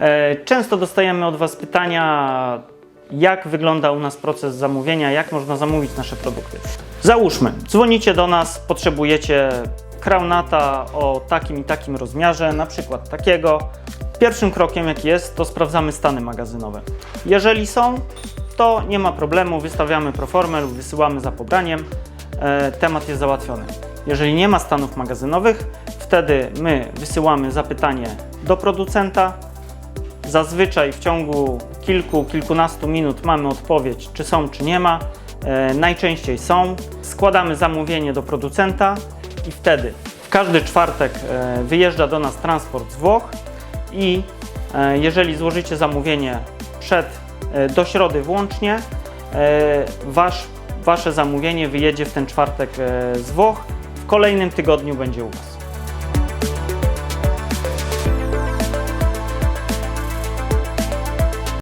E, Często dostajemy od Was pytania, jak wygląda u nas proces zamówienia, jak można zamówić nasze produkty. Załóżmy, dzwonicie do nas, potrzebujecie kraunata o takim i takim rozmiarze, na przykład takiego. Pierwszym krokiem, jaki jest, to sprawdzamy stany magazynowe. Jeżeli są, to nie ma problemu, wystawiamy proformę lub wysyłamy za pobraniem, e, temat jest załatwiony. Jeżeli nie ma stanów magazynowych, wtedy my wysyłamy zapytanie do producenta, Zazwyczaj w ciągu kilku, kilkunastu minut mamy odpowiedź, czy są, czy nie ma. E, najczęściej są. Składamy zamówienie do producenta i wtedy w każdy czwartek e, wyjeżdża do nas transport z Włoch i e, jeżeli złożycie zamówienie przed, do środy włącznie, wasz, wasze zamówienie wyjedzie w ten czwartek z Włoch. W kolejnym tygodniu będzie u Was.